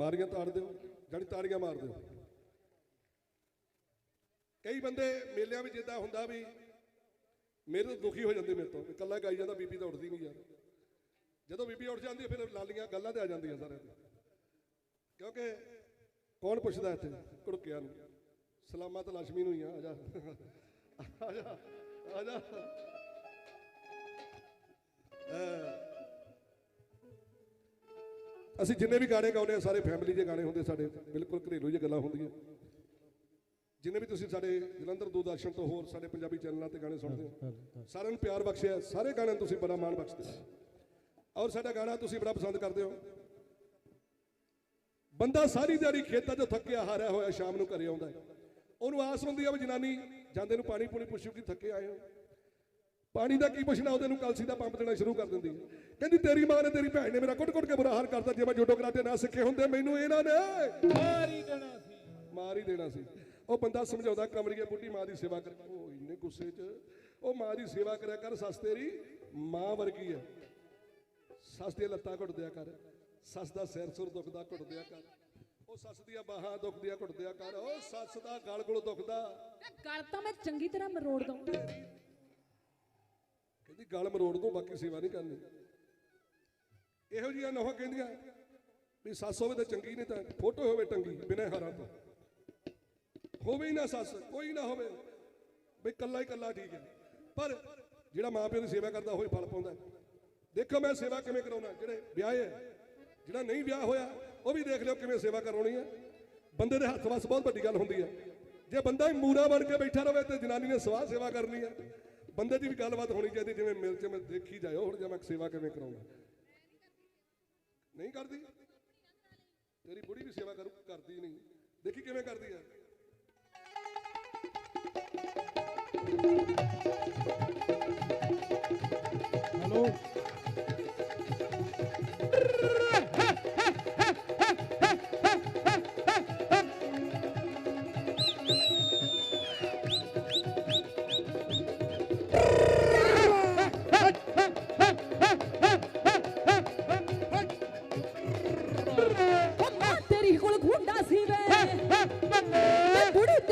ਮਾਰੀਆਂ ਤਾੜ ਦਿਓ, ਜਾਣੀ ਤਾੜੀਆਂ ਮਾਰ ਦਿਓ। ਕਈ ਬੰਦੇ ਮੇਲਿਆਂ ਵਿੱਚ ਇਦਾਂ ਹੁੰਦਾ ਵੀ ਮੇਰੇ ਤੋਂ ਦੁਖੀ ਹੋ ਜਾਂਦੇ ਮੇਰੇ ਤੋਂ ਇਕੱਲਾ ਗਾਈ ਜਾਂਦਾ, ਬੀਬੀ ਤਾਂ ਉੱਠਦੀ ਨਹੀਂ ਯਾਰ। ਜਦੋਂ ਬੀਬੀ ਉੱਠ ਜਾਂਦੀ ਫਿਰ ਲਾਲੀਆਂ ਗੱਲਾਂ ਤੇ ਆ ਜਾਂਦੀਆਂ ਸਾਰਿਆਂ ਦੇ ਕਿਉਂਕਿ ਕੌਣ ਪੁੱਛਦਾ ਇੱਥੇ? ਕੁੜਕਿਆਂ ਨੂੰ। ਸਲਾਮਤ ਲక్ష్ਮੀ ਨੂੰ ਹੀ ਆ ਜਾ। ਆ ਜਾ ਆ ਜਾ। ਅਸੀਂ ਜਿੰਨੇ ਵੀ ਗਾਣੇ ਗਾਉਂਦੇ ਆ ਸਾਰੇ ਫੈਮਿਲੀ ਦੇ ਗਾਣੇ ਹੁੰਦੇ ਸਾਡੇ ਬਿਲਕੁਲ ਘਰੇਲੂ ਜਿਹੀ ਗੱਲਾਂ ਹੁੰਦੀਆਂ। ਜਿੰਨੇ ਵੀ ਤੁਸੀਂ ਸਾਡੇ ਜਲੰਧਰ ਦੂਰਦਰਸ਼ਨ ਤੋਂ ਹੋਰ ਸਾਡੇ ਪੰਜਾਬੀ ਚੈਨਲਾਂ ਤੇ ਗਾਣੇ ਸੁਣਦੇ ਹੋ ਸਾਰਿਆਂ ਨੂੰ ਪਿਆਰ ਬਖਸ਼ਿਆ ਸਾਰੇ ਗਾਣਿਆਂ ਨੂੰ ਤੁਸੀਂ ਬੜਾ ਮਾਣ ਬਖਸ਼ਦੇ ਹੋ। ਔਰ ਸਾਡਾ ਗਾਣਾ ਤੁਸੀਂ ਬੜਾ ਪਸੰਦ ਕਰਦੇ ਹੋ। ਬੰਦਾ ਸਾਰੀ ਦਿਹਾੜੀ ਖੇਤਾਂ 'ਚੋਂ ਥੱਕਿਆ ਹਾਰਿਆ ਹੋਇਆ ਸ਼ਾਮ ਨੂੰ ਘਰੇ ਆਉਂਦਾ। ਉਹਨੂੰ ਆਸ ਹੁੰਦੀ ਆ ਵੀ ਜਨਾਨੀ ਜਾਂਦੇ ਨੂੰ ਪਾਣੀ ਪੂਣੀ ਪੁੱਛੂਗੀ ਥੱਕੇ ਆਏ ਹੋ? ਪਾਣੀ ਦਾ ਕੀ ਪੁੱਛਣਾ ਉਹਦੇ ਨੂੰ ਕਲਸੀ ਦਾ ਪੰਪ ਦੇਣਾ ਸ਼ੁਰੂ ਕਰ ਦਿੰਦੀ ਹੈ। ਕਹਿੰਦੀ ਤੇਰੀ ਮਾਂ ਨੇ ਤੇਰੀ ਭੈਣ ਨੇ ਮੇਰਾ ਕੁੱਟ-ਕੁੱਟ ਕੇ ਬੁਰਾ ਹਾਲ ਕਰਤਾ ਜੇ ਮੈਂ ਜੋਡੋ ਕਰਾਟੇ ਨਾ ਸਿੱਖੇ ਹੁੰਦੇ ਮੈਨੂੰ ਇਹਨਾਂ ਨੇ ਮਾਰੀ ਦੇਣਾ ਸੀ। ਮਾਰ ਹੀ ਦੇਣਾ ਸੀ। ਉਹ ਬੰਦਾ ਸਮਝਾਉਂਦਾ ਕਮਰੀਏ ਬੁੱਢੀ ਮਾਂ ਦੀ ਸੇਵਾ ਕਰ ਉਹ ਇੰਨੇ ਗੁੱਸੇ 'ਚ ਉਹ ਮਾਂ ਦੀ ਸੇਵਾ ਕਰਿਆ ਕਰ ਸੱਸ ਤੇਰੀ ਮਾਂ ਵਰਗੀ ਹੈ। ਸੱਸ ਦੀਆਂ ਲੱਤਾਂ ਘੁੱਟ ਦਿਆ ਕਰ ਸੱਸ ਦਾ ਸਿਰ ਸੁਰ ਦੁਖਦਾ ਘੁੱਟ ਦਿਆ ਕਰ। ਉਹ ਸੱਸ ਦੀਆਂ ਬਾਹਾਂ ਦੁਖਦੀਆਂ ਘੁੱਟ ਦਿਆ ਕਰ ਉਹ ਸੱਸ ਦਾ ਗਲ ਗੁਲ ਦੁਖਦਾ। ਗੱਲ ਤਾਂ ਮੈਂ ਚੰਗੀ ਤਰ੍ਹਾਂ ਮਰੋੜ ਦਊਂ ਕਹਿੰਦੀ ਗਲ ਮਰੋੜ ਦੋ ਬਾਕੀ ਸੇਵਾ ਨਹੀਂ ਕਰਨੀ। ਇਹੋ ਜਿਹੀਆਂ ਨੋਹਾਂ ਕਹਿੰਦੀਆਂ ਵੀ ਸੱਸ ਹੋਵੇ ਤਾਂ ਚੰਗੀ ਨਹੀਂ ਤਾਂ ਫੋਟੋ ਹੋਵੇ ਟੰਗੀ ਬਿਨਾਂ ਹਾਰਾਂ ਤੋਂ। ਹੋਵੇ ਹੀ ਨਾ ਸੱਸ, ਕੋਈ ਨਾ ਹੋਵੇ। ਵੀ ਕੱਲਾ ਹੀ ਕੱਲਾ ਠੀਕ ਹੈ। ਪਰ ਜਿਹੜਾ ਮਾਂ ਪਿਓ ਦੀ ਸੇਵਾ ਕਰਦਾ ਉਹ ਹੀ ਫਲ ਪਾਉਂਦਾ। ਦੇਖੋ ਮੈਂ ਸੇਵਾ ਕਿਵੇਂ ਕਰਾਉਣਾ, ਜਿਹੜੇ ਵਿਆਹੇ ਹੈ, ਜਿਹੜਾ ਨਹੀਂ ਵਿਆਹ ਹੋਇਆ, ਉਹ ਵੀ ਦੇਖ ਲਿਓ ਕਿਵੇਂ ਸੇਵਾ ਕਰਾਉਣੀ ਹੈ। ਬੰਦੇ ਦੇ ਹੱਥ ਵਸ ਬਹੁਤ ਵੱਡੀ ਗੱਲ ਹੁੰਦੀ ਹੈ। ਜੇ ਬੰਦਾ ਹੀ ਮੂਰਾ ਬਣ ਕੇ ਬੈਠਾ ਰਵੇ ਤੇ ਜਨਾਨੀ ਨੇ ਸਵਾਹ ਸੇਵਾ ਕਰਨੀ ਹੈ। ਬੰਦੇ ਦੀ ਵੀ ਗੱਲਬਾਤ ਹੋਣੀ ਚਾਹੀਦੀ, ਜਿਵੇਂ ਮਿਲ ਚ ਮੈਂ ਦੇਖੀ ਜਾਇਓ ਹੁਣ ਜੇ ਮੈਂ ਸੇਵਾ ਕਿਵੇਂ ਕਰਾਉਂਦਾ। ਨਹੀਂ ਕਰਦੀ? ਤੇਰੀ ਬੁੜੀ ਵੀ ਸੇਵਾ ਕਰੂ, ਕਰਦੀ ਨਹੀਂ। ਦੇਖੀ ਕਿਵੇਂ ਕਰਦੀ ਹੈ ਹਲੋ।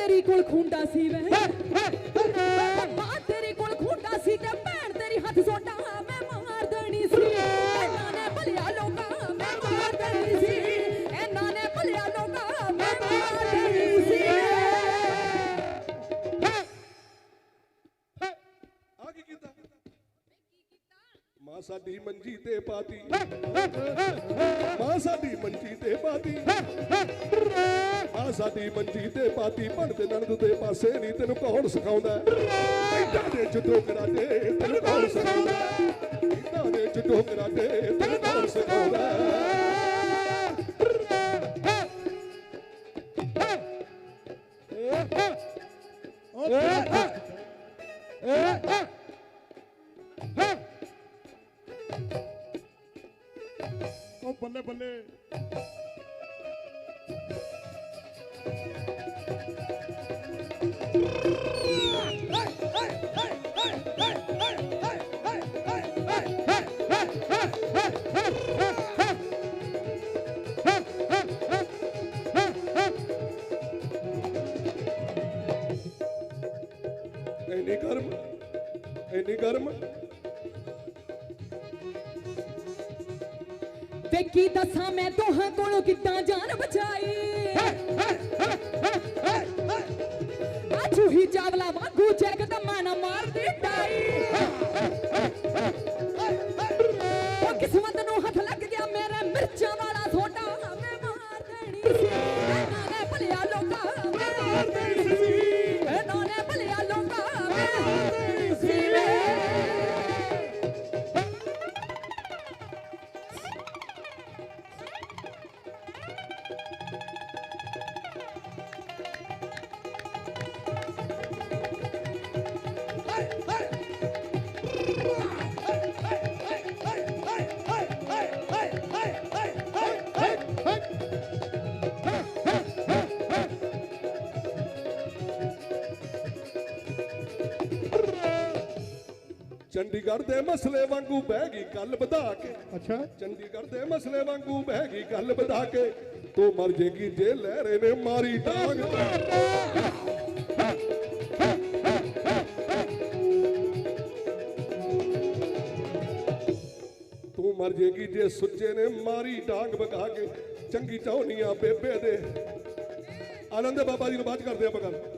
ਤੇਰੀ ਕੋਲ ਖੁੰਡਾ ਸੀ ਵੇ। ਮਾਂ ਤੇਰੀ ਕੋਲ ਖੁੰਡਾ ਸੀ ਤੇ ਭੈਣ ਤੇਰੀ ਹੱਥ ਸੋਟਾ ਮੈਂ ਮਾਰ ਦੇਣੀ ਸੀ। ਇਹਨਾਂ ਨੇ ਭਲਿਆ ਲੋਕਾਂ ਮੈਂ ਮਾਰ ਦੇਣੀ ਸੀ। ਇਹਨਾਂ ਨੇ ਭਲਿਆ ਲੋਕਾਂ ਮੈਂ ਮਾਰ ਦੇਣੀ ਸੀ। ਆ ਕੀ ਕੀਤਾ? ਮਾਂ ਸਾਡੀ ਮੰਜੀ ਤੇ ਪਾਤੀ। ਮਾਂ ਸਾਡੀ ਮੰਜੀ ਤੇ ਪਾਤੀ। ਮਾਂ ਸਾਡੀ ਮੰਜੀ ਤੇ ਪਾਤੀ ਬਣਦੇ ਨਣਦ ਦੇ ਪਾਸੇ ਨਹੀਂ ਤੈਨੂੰ ਕੌਣ ਸਿਖਾਉਂਦਾ? ਇੱਦਾਂ ਦੇ ਜੁੱਦੋ ਕਰਾਟੇ ਤੈਨੂੰ ਕੌਣ ਸਿਖਾਉਂਦਾ? ਇੱਦਾਂ ਦੇ ਜੁੱਦੋ ਕਰਾਟੇ ਤੈਨੂੰ ਕੌਣ ਸਿਖਾਉਂਦਾ? ਆ ਚਾਵਲਾ ਵਾਂਗੂ ਜਗ ਦਮਾ ਨਾ ਮਾਰਦੀ ਟਾਈ ਚੰਡੀਗੜ੍ਹ ਦੇ ਮਸਲੇ ਵਾਂਗੂ ਬਹਿ ਗਈ ਗੱਲ ਵਧਾ ਕੇ। ਅੱਛਾ। ਚੰਡੀਗੜ੍ਹ ਦੇ ਮਸਲੇ ਵਾਂਗੂ ਬਹਿ ਗਈ ਗੱਲ ਵਧਾ ਕੇ। ਤੂੰ ਮਰ ਜੇਗੀ ਜੇ ਲਹਿਰੇ ਨੇ ਮਾਰੀ ਡਾਂਗ ਤੂੰ। ਮਰ ਜੇਗੀ ਜੇ ਸੁੱਚੇ ਨੇ ਮਾਰੀ ਡਾਂਗ ਵਗਾ ਕੇ। ਚੰਗੀ ਚਾਹਨੀਆਂ ਬੇਬੇ ਦੇ। ਆਨੰਦ ਬਾਬਾ ਜੀ ਨੂੰ ਬਾਤ ਕਰਦੇ ਆਪਾਂ ਗੱਲ।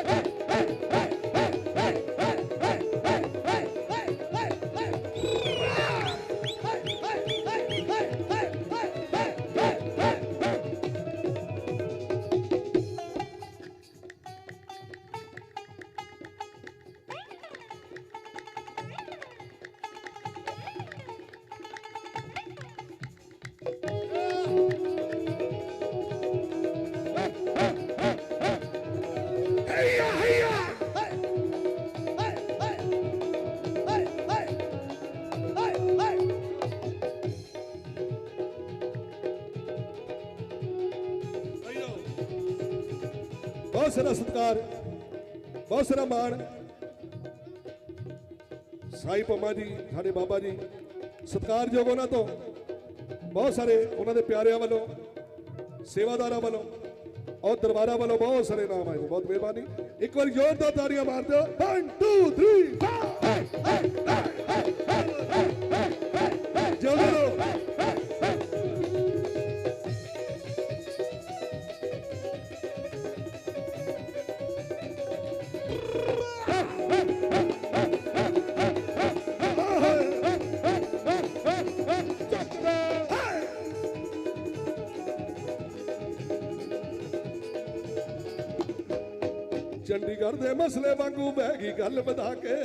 बहुत सारा सत्कार, बहुत सारा माण साई पम्मा जी, साढ़े बाबा जी, सत्कार योग उन्हों तो बहुत सारे उन्होंने प्यार वालों, सेवादार वालों और दरबारा वालों बहुत सारे नाम आए, बहुत मेहरबानी। एक बार जोरदार तारियाँ मार दो। वन टू थ्री ਦੇ ਮਸਲੇ ਵਾਂਗੂ ਬਹਿ ਗਈ ਗੱਲ ਵਧਾ ਕੇ?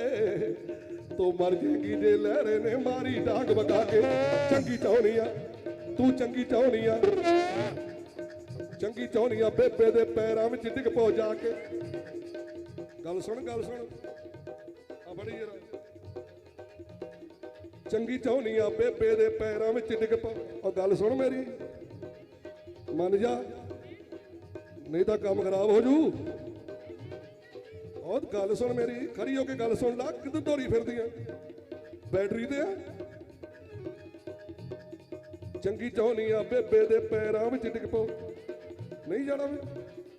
ਤੂੰ ਮਰ ਜੇਗੀ ਜੇ ਲਹਿਰੇ ਨੇ ਮਾਰੀ ਡਾਂਗ ਵਗਾ ਕੇ। ਚੰਗੀ ਚਾਹਣੀ ਆ, ਤੂੰ ਚੰਗੀ ਚਾਹਣੀ ਆ। ਚੰਗੀ ਚਾਹਣੀ ਆ ਬੇਬੇ ਦੇ ਪੈਰਾਂ ਵਿੱਚ ਡਿੱਗ ਪੋ ਜਾ ਕੇ। ਗੱਲ ਸੁਣ ਗੱਲ ਸੁਣ। ਆ ਬੜੀ ਜਰਾ। ਚੰਗੀ ਚਾਹਣੀ ਆ ਬੇਬੇ ਦੇ ਪੈਰਾਂ ਵਿੱਚ ਡਿੱਗ ਪੋ ਉਹ ਗੱਲ ਸੁਣ ਮੇਰੀ। ਮੰਨ ਜਾ, ਨਹੀਂ ਤਾਂ ਕੰਮ ਖਰਾਬ ਹੋ ਜੂ। ਬਹੁਤ ਗੱਲ ਸੁਣ ਮੇਰੀ, ਖੜੀ ਹੋ ਕੇ ਗੱਲ ਸੁਣ ਲਾ, ਕਿੱਦਾਂ ਦੌੜੀ ਫਿਰਦੀ ਆ ਬੈਟਰੀ ਤੇ ਆ। ਚੰਗੀ ਚਾਹਨੀ ਆ, ਬੇਬੇ ਦੇ ਪੈਰਾਂ ਵਿੱਚ ਡਿੱਗ ਪਓ ਨਹੀਂ ਜਾਣਾ ਵੀ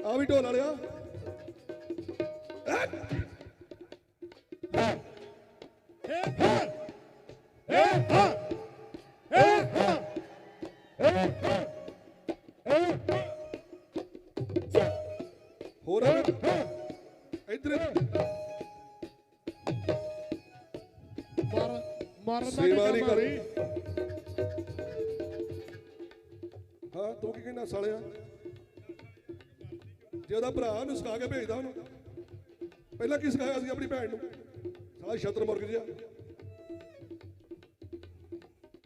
ਆ ਵੀ ਢੋਲ ਵਾਲਿਆ। ਮਾਰ ਮਾਰਨ ਦਾ ਸੇਵਾ ਨਹੀਂ ਕਰੀ। ਹਾਂ ਤੂੰ ਕੀ ਕਹਿੰਦਾ ਸਾਲਿਆ? ਜੇ ਉਹਦਾ ਭਰਾ ਨੂੰ ਸਿਖਾ ਕੇ ਭੇਜਦਾ ਉਹਨੂੰ। ਪਹਿਲਾਂ ਕੀ ਸਿਖਾਇਆ ਸੀ ਆਪਣੀ ਭੈਣ ਨੂੰ? ਸਾਲਾ ਸ਼ਤਰ ਮੁਰਗ ਜਿਹਾ।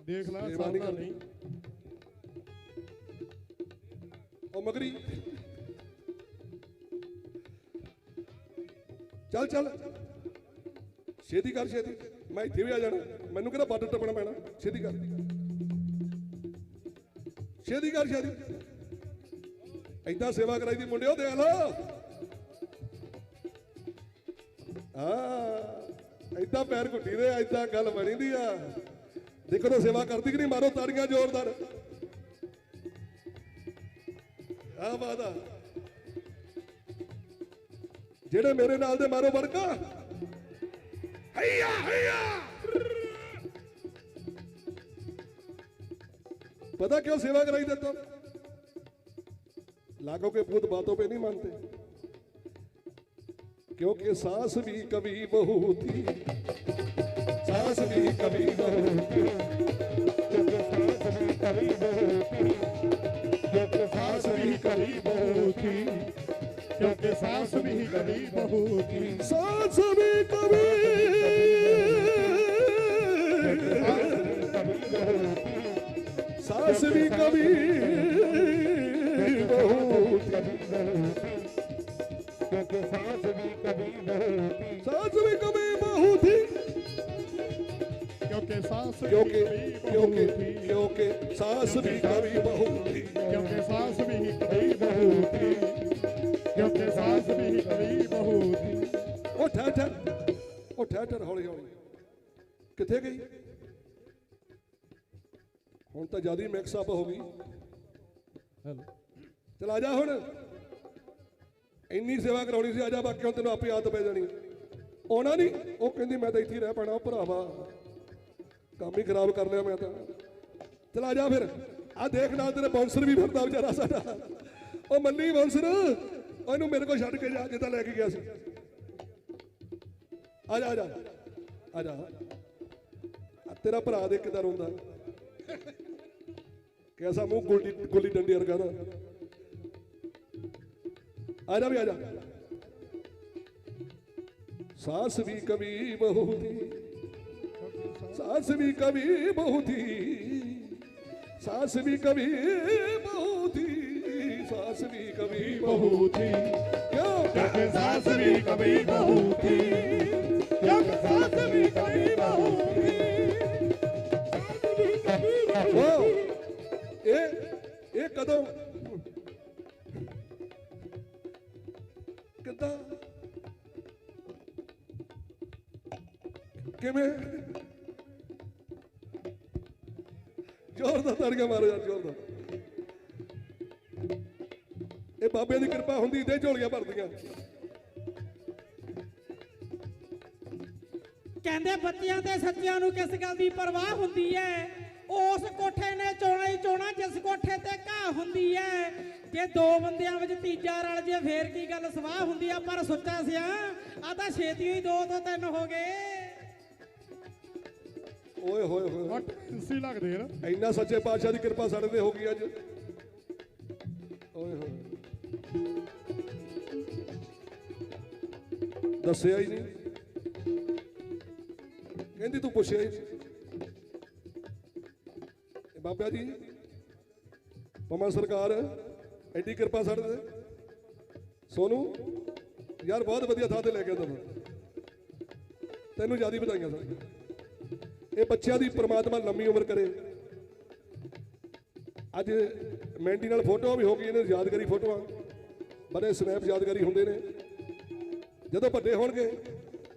ਦੇਖ ਲੈ ਕਰਨੀ। ਨਹੀਂ। ਉਹ ਮਗਰੀ। ਚੱਲ ਚੱਲ। ਛੇਤੀ ਕਰ ਛੇਤੀ। ਮੈਂ ਇੱਥੇ ਵੀ ਆ ਜਾਣਾ। ਮੈਨੂੰ ਕਿਹੜਾ ਬਾਰਡਰ ਟੱਪਣਾ ਪੈਣਾ? ਛੇਤੀ ਕਰ। ਛੇਤੀ ਕਰ, ਛੇਤੀ। ਏਦਾਂ ਸੇਵਾ ਕਰਾਈ ਦੀ ਮੁੰਡਿਓ ਦੇਖ ਲਓ। ਆ ਏਦਾਂ ਪੈਰ ਘੁੱਟੀ ਦੇ, ਏਦਾਂ ਗੱਲ ਬਣੀ ਦੀ ਆ। ਦੇਖੋ ਤਾਂ ਸੇਵਾ ਕਰਦੀ ਕਿ ਨਹੀਂ, ਮਾਰੋ ਤਾੜੀਆਂ ਜ਼ੋਰਦਾਰ। ਆ ਬਾਤ ਜਿਹੜੇ ਮੇਰੇ ਨਾਲ ਦੇ ਮਾਰੋ ਵਰਕਾ पता क्यों सेवा कराई देता? लाखों के भूत बातों पे नहीं मानते। क्योंकि सास भी कभी बहू थी सास भी कभी बहू थी क्योंकि सास भी कभी बहू थी क्योंकि सास भी कभी बहू थी सास भी कभी ਸਾਸ ਵੀ ਕਵੀ ਬਹੁਤੀ ਸਾਸ ਵੀ ਕਵੀ ਬਹੁਤੀ ਸਾਸ ਵੀ ਕਵੀ ਬਹੁਤੀ ਕਿਉਂਕਿ ਸਾਸ ਕਿਉਂਕਿ ਕਿਉਂਕਿ ਕਿਉਂਕਿ ਸਾਸ ਵੀ ਕਵੀ ਬਹੁਤੀ ਕਿਉਂਕਿ ਸਾਸ ਵੀ ਕਵੀ ਬਹੁਤੀ ਕਿਉਂਕਿ ਸਾਸ ਵੀ ਕਵੀ ਬਹੁਤੀ ਉਹ ਠਹਿਰ ਠਹਿਰ ਉਹ ਠਹਿਰ ਠਹਿਰ ਹੌਲੀ ਹੌਲੀ ਕਿੱਥੇ ਗਈ? ਹੁਣ ਤਾਂ ਜ਼ਿਆਦਾ ਮਿਕਸ ਅਪ ਹੋ ਗਈ। ਹੈਲੋ। ਚਲ ਆ ਜਾ ਹੁਣ। ਇੰਨੀ ਸੇਵਾ ਕਰਾਉਣੀ ਸੀ ਆ ਜਾ ਬਾਕੀ ਹੁਣ ਤੈਨੂੰ ਆਪੇ ਆਦਤ ਪੈ ਜਾਣੀ। ਆਉਣਾ ਨਹੀਂ ਉਹ ਕਹਿੰਦੀ ਮੈਂ ਤਾਂ ਇੱਥੇ ਹੀ ਰਹਿ ਪੈਣਾ ਉਹ ਭਰਾਵਾ। ਕੰਮ ਹੀ ਖਰਾਬ ਕਰ ਲਿਆ ਮੈਂ ਤਾਂ। ਚਲ ਆ ਜਾ ਫਿਰ। ਆ ਦੇਖ ਨਾਲ ਤੇਰੇ ਬਾਉਂਸਰ ਵੀ ਫਿਰਦਾ ਵਿਚਾਰਾ ਸਾਡਾ। ਉਹ ਮੰਨੀ ਬਾਉਂਸਰ ਉਹਨੂੰ ਮੇਰੇ ਕੋਲ ਛੱਡ ਕੇ ਜਾ ਜਿੱਦਾਂ ਲੈ ਕੇ ਗਿਆ ਸੀ। ਆ ਜਾ ਆ ਜਾ। ਆ ਜਾ। ਤੇਰਾ ਭਰਾ ਦੇ ਕਿਦਾਂ ਰੋਂਦਾ। कैसा मुंह गोली गोली डंडी अरगा ना आजा भी आजा सास भी कभी बहुती सास भी कभी बहुती सास भी कभी बहुती सास भी कभी बहुती क्यों सास भी कभी बहुती क्यों सास भी कभी बहुती ਕਿੱਦਾਂ ਕਿਵੇਂ? ਜ਼ੋਰ ਦਾ ਤੜਕਾ ਮਾਰੋ ਯਾਰ ਜ਼ੋਰ ਦਾ ਇਹ ਬਾਬੇ ਦੀ ਕਿਰਪਾ ਹੁੰਦੀ ਤੇ ਝੋਲੀਆਂ ਭਰਦੀਆਂ। ਕਹਿੰਦੇ ਬੱਚਿਆਂ ਤੇ ਸੱਚਿਆਂ ਨੂੰ ਕਿਸ ਗੱਲ ਦੀ ਪਰਵਾਹ ਹੁੰਦੀ ਹੈ? ਉਸ ਕੋਠੇ ਨੇ ਚੋਣਾ ਹੀ ਚੋਣਾ, ਜਿਸ ਕੋਠੇ ਤੇ ਘਾਹ ਹੁੰਦੀ ਹੈ ਜੇ ਦੋ ਬੰਦਿਆਂ ਵਿੱਚ ਤੀਜਾ ਰਲ ਜੇ ਫੇਰ ਕੀ ਗੱਲ ਸਵਾਹ ਹੁੰਦੀ ਆ? ਪਰ ਸੁੱਚਾ ਸਿਆ ਆ ਤਾਂ ਛੇਤੀ ਹੀ ਦੋ ਤੋਂ ਤਿੰਨ ਹੋ ਗਏ। ਓਏ ਹੋਏ ਹੋਏ ਵੱਟ ਸੀ ਲੱਗਦੇ ਆ ਨਾ। ਇੰਨਾ ਸੱਚੇ ਪਾਤਸ਼ਾਹ ਦੀ ਕਿਰਪਾ ਸਾਡੇ ਤੇ ਹੋ ਗਈ ਅੱਜ। ਓਏ ਹੋਏ। ਦੱਸਿਆ ਹੀ ਨਹੀਂ। ਕਹਿੰਦੀ ਤੂੰ ਪੁੱਛਿਆ ਹੀ ਬਾਬਾ ਜੀ ਪਮਾ ਸਰਕਾਰ ਐਡੀ ਕਿਰਪਾ ਸਾਡੇ ਤੇ। ਸੋਨੂ, ਯਾਰ ਬਹੁਤ ਵਧੀਆ ਥਾਂ ਤੇ ਲੈ ਗਿਆ ਤੁਹਾਨੂੰ ਤੈਨੂੰ ਜ਼ਿਆਦਾ ਵਧਾਈਆਂ ਸਰ। ਇਹ ਬੱਚਿਆਂ ਦੀ ਪ੍ਰਮਾਤਮਾ ਲੰਮੀ ਉਮਰ ਕਰੇ। ਅੱਜ ਮੈਂਡੀ ਨਾਲ ਫੋਟੋਆਂ ਵੀ ਹੋ ਗਈਆਂ ਨੇ, ਯਾਦਗਾਰੀ ਫੋਟੋਆਂ। ਬੜੇ ਸਨੈਪ ਯਾਦਗਾਰੀ ਹੁੰਦੇ ਨੇ। ਜਦੋਂ ਵੱਡੇ ਹੋਣਗੇ,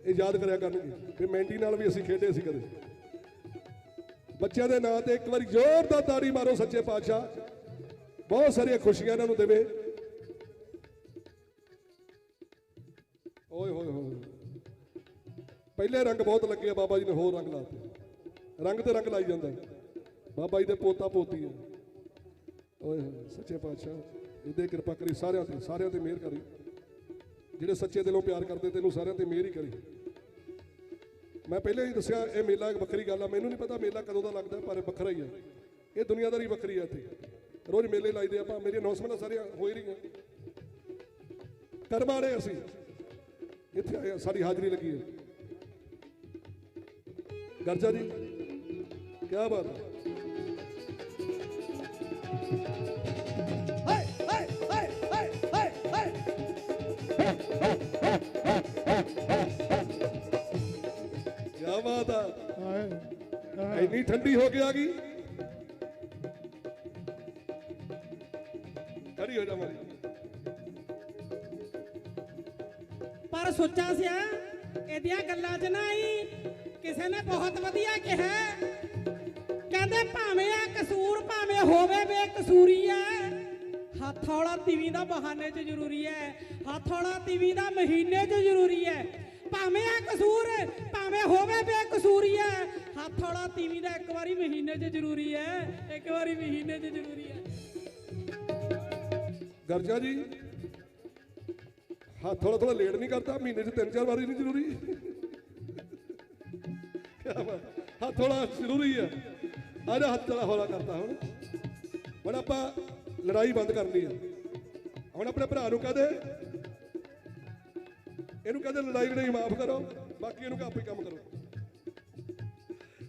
ਇਹ ਯਾਦ ਕਰਿਆ ਕਰਨਗੇ ਵੀ ਮੈਂਡੀ ਨਾਲ ਵੀ ਅਸੀਂ ਖੇਡੇ ਸੀ ਕਦੇ। ਬੱਚਿਆਂ ਦੇ ਨਾਂ ਤੇ ਇੱਕ ਵਾਰੀ ਜ਼ੋਰਦਾਰ ਤਾੜੀ ਮਾਰੋ ਸੱਚੇ ਪਾਤਸ਼ਾਹ। ਬਹੁਤ ਸਾਰੀਆਂ ਖੁਸ਼ੀਆਂ ਇਹਨਾਂ ਨੂੰ ਦੇਵੇ। ਓਏ ਹੋਏ ਹੋਏ ਪਹਿਲੇ ਰੰਗ ਬਹੁਤ ਲੱਗੇ ਆ ਬਾਬਾ ਜੀ ਨੇ, ਹੋਰ ਰੰਗ ਲਾਤੇ। ਰੰਗ ਤੇ ਰੰਗ ਲਾਈ ਜਾਂਦਾ। ਬਾਬਾ ਜੀ ਦੇ ਪੋਤਾ ਪੋਤੀ ਹੈ ਓਏ ਹੋਏ ਸੱਚੇ ਪਾਤਸ਼ਾਹ, ਇਹਦੇ ਕਿਰਪਾ ਕਰੀ ਸਾਰਿਆਂ ਤੇ ਸਾਰਿਆਂ ਤੇ ਮਿਹਰ ਕਰੀ। ਜਿਹੜੇ ਸੱਚੇ ਦਿਲੋਂ ਪਿਆਰ ਕਰਦੇ, ਤੈਨੂੰ ਸਾਰਿਆਂ ਤੇ ਮਿਹਰ ਹੀ ਕਰੀ। ਮੈਂ ਪਹਿਲਾਂ ਹੀ ਦੱਸਿਆ, ਇਹ ਮੇਲਾ ਇੱਕ ਵੱਖਰੀ ਗੱਲ ਆ। ਮੈਨੂੰ ਨਹੀਂ ਪਤਾ ਮੇਲਾ ਕਦੋਂ ਦਾ ਲੱਗਦਾ, ਪਰ ਵੱਖਰਾ ਹੀ ਆ। ਇਹ ਦੁਨੀਆਦਾਰੀ ਵੱਖਰੀ ਆ ਇੱਥੇ। ਰੋਜ਼ ਮੇਲੇ ਲਾਈਦੇ ਆਪਾਂ ਮੇਰੀ ਅਨਾਉਂਸਮੈਂਟਾਂ ਸਾਰੀਆਂ ਹੋ ਹੀ ਰਹੀਆਂ ਕਰਵਾੜੇ ਅਸੀਂ ਇੱਥੇ ਆਏ ਸਾਡੀ ਹਾਜ਼ਰੀ ਲੱਗੀ ਹੈ ਗਰਜਾ ਜੀ ਕੀ ਬਾਤ ਹੈ ਕੀ ਬਾਤ ਹੈ ਹਾਏ ਹਾਏ। ਇੰਨੀ ਠੰਡੀ ਹੋ ਕੇ ਆ ਗਈ। ਸੁੱਚਾ ਸਿਆ ਇਹਦੀਆਂ ਗੱਲਾਂ 'ਚ ਨਾ ਹੀ ਕਿਸੇ ਨੇ ਬਹੁਤ ਵਧੀਆ ਕਿਹਾ। ਕਹਿੰਦੇ ਭਾਵੇਂ ਆ ਕਸੂਰ ਭਾਵੇਂ ਹੋਵੇ ਬੇਕਸੂਰੀ ਐ ਹੱਥ ਹੌਲਾ ਤੀਵੀਂ ਦਾ ਬਹਾਨੇ 'ਚ ਜ਼ਰੂਰੀ ਐ, ਹੱਥ ਹੌਲਾ ਤੀਵੀਂ ਦਾ ਮਹੀਨੇ 'ਚ ਜ਼ਰੂਰੀ ਐ। ਭਾਵੇਂ ਆ ਕਸੂਰ ਭਾਵੇਂ ਹੋਵੇ ਬੇਕਸੂਰੀ ਐ ਹੱਥ ਹੌਲਾ ਤੀਵੀਂ ਦਾ ਇੱਕ ਵਾਰੀ ਮਹੀਨੇ 'ਚ ਜ਼ਰੂਰੀ ਐ, ਇੱਕ ਵਾਰੀ ਮਹੀਨੇ 'ਚ ਜ਼ਰੂਰੀ ਐ। ਗਰਜਾ ਜੀ। ਹੱਥ ਥੋੜਾ ਥੋੜਾ ਲੇਟ ਨਹੀਂ ਕਰਦਾ, ਮਹੀਨੇ 'ਚ ਤਿੰਨ ਚਾਰ ਵਾਰੀ ਨਹੀਂ ਜ਼ਰੂਰੀ। ਕਿਆ ਹੱਥ ਥੋੜਾ ਜ਼ਰੂਰੀ ਆ। ਆ ਜਾ, ਹੱਥ ਥੋੜਾ ਹੌਲਾ ਕਰਤਾ ਹੁਣ। ਹੁਣ ਆਪਾਂ ਲੜਾਈ ਬੰਦ ਕਰਨੀ ਆ। ਹੁਣ ਆਪਣੇ ਭਰਾ ਨੂੰ ਕਹਦੇ, ਇਹਨੂੰ ਕਹਦੇ ਲੜਾਈ ਲੜਾਈ ਮਾਫ ਕਰੋ, ਬਾਕੀ ਇਹਨੂੰ ਆਪੇ ਕੰਮ ਕਰੋ।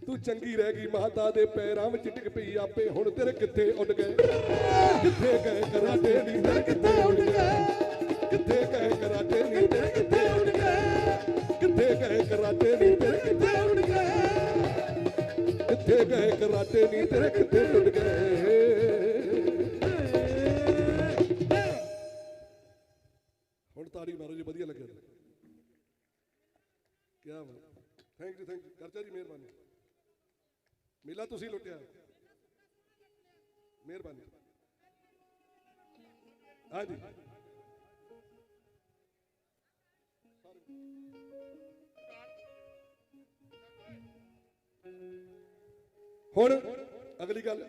ਤੂੰ ਚੰਗੀ ਰਹਿ ਗਈ, ਮਾਤਾ ਦੇ ਪੈਰਾਂ ਵਿੱਚ ਟਿਕ ਪਈ, ਆਪੇ ਹੁਣ ਤੇਰੇ ਕਿੱਥੇ ਉੱਡ ਗਏ? ਕਿੱਥੇ ਗਏ? ਕਰਾਟੇ ਨੀ ਤੇਰੇ ਕਿੱਥੇ ਉੱਡ ਗਏ? ਕਿੱਥੇ ਗਏ ਕਰਾਟੇ ਨੀ ਤੇਰੇ ਕਿੱਥੇ ਉੱਡ ਗਏ? ਕਿੱਥੇ ਗਏ ਕਰਾਟੇ ਨੀ ਤੇਰੇ ਕਿੱਥੇ ਉੱਡ ਗਏ? ਕਿੱਥੇ ਗਏ ਕਰਾਟੇ ਨੀ, ਤੇਰੇ ਕਿੱਥੇ ਉੱਡ ਗਏ? ਹੁਣ ਤਾਰੀ ਮਾਰੋ ਜੀ, ਵਧੀਆ ਲੱਗਿਆ ਵਾ ਥੈਂਕ ਯੂ ਥੈਂਕ ਯੂ ਕਰਚਾ ਜੀ, ਮਿਹਰਬਾਨੀ। ਮੇਲਾ ਤੁਸੀਂ ਲੁੱਟਿਆ। ਮਿਹਰਬਾਨੀ। ਹਾਂਜੀ। ਹੁਣ ਅਗਲੀ ਗੱਲ